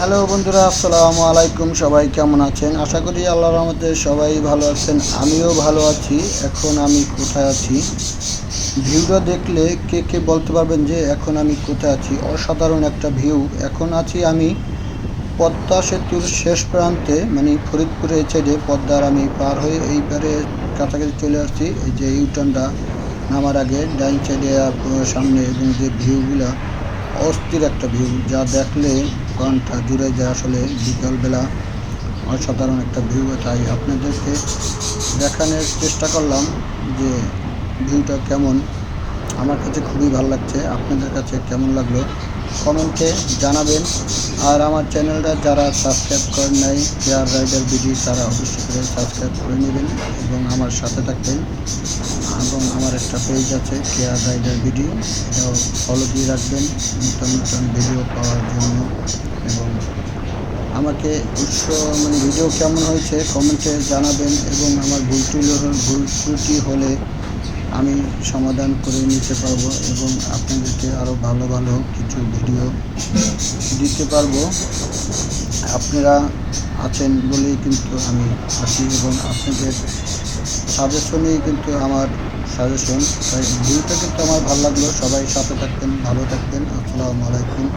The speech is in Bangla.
হ্যালো বন্ধুরা, আসসালামু আলাইকুম, সবাই কেমন আছেন? আশা করি আল্লাহর রহমতে সবাই ভালো আছেন, আমিও ভালো আছি। এখন আমি কোথায় আছি? ভিউটা দেখলে কে কে বলতে পারবেন যে এখন আমি কোথায় আছি? অসাধারণ একটা ভিউ। এখন আছি আমি পদ্মা সেতুর শেষ প্রান্তে মানে ফরিদপুরে সাইডে পদ্মার আমি পার হয়ে এই পারে কাছাকাছি চলে আসছি। এই যে ইউটার্নটা নামার আগে ডাইন সাইডে সামনে এবং যে ভিউগুলা অস্থির একটা ভিউ যা দেখলে প্রাণটা জুড়ে যায় আসলে বিকালবেলা অসাধারণ একটা ভিউ তাই আপনাদেরকে দেখানোর চেষ্টা করলাম যে ভিউটা কেমন। আমার কাছে খুবই ভালো লাগছে, আপনাদের কাছে কেমন লাগল কমেন্টে জানাবেন। আর আমার চ্যানেলটা যারা সাবস্ক্রাইব করেন নাই কেয়ার রাইডার বিডি তারা অবশ্যই করে সাবস্ক্রাইব করে নেবেন এবং আমার সাথে থাকবেন। এবং আমার একটা পেজ আছে কেয়ার রাইডার ভিডিও এটাও ফলো দিয়ে রাখবেন। নতুন নতুন ভিডিও পাওয়ার জন্য। এবং আমাকে উৎস মানে ভিডিও কেমন হয়েছে কমেন্টে জানাবেন এবং আমার ভুল ভুল ত্রুটি হলে আমি সমাধান করে নিতে পারব এবং আপনাদেরকে আরও ভালো ভালো কিছু ভিডিও দিতে পারব। আপনারা আছেন বলেই কিন্তু আমি আছি এবং আপনাদের সাজেশনেই কিন্তু আমার সাজেশন তাই ভিডিওটা কিন্তু আমার ভালো লাগল। সবাই সাথে থাকবেন, ভালো থাকবেন। আসসালামু আলাইকুম।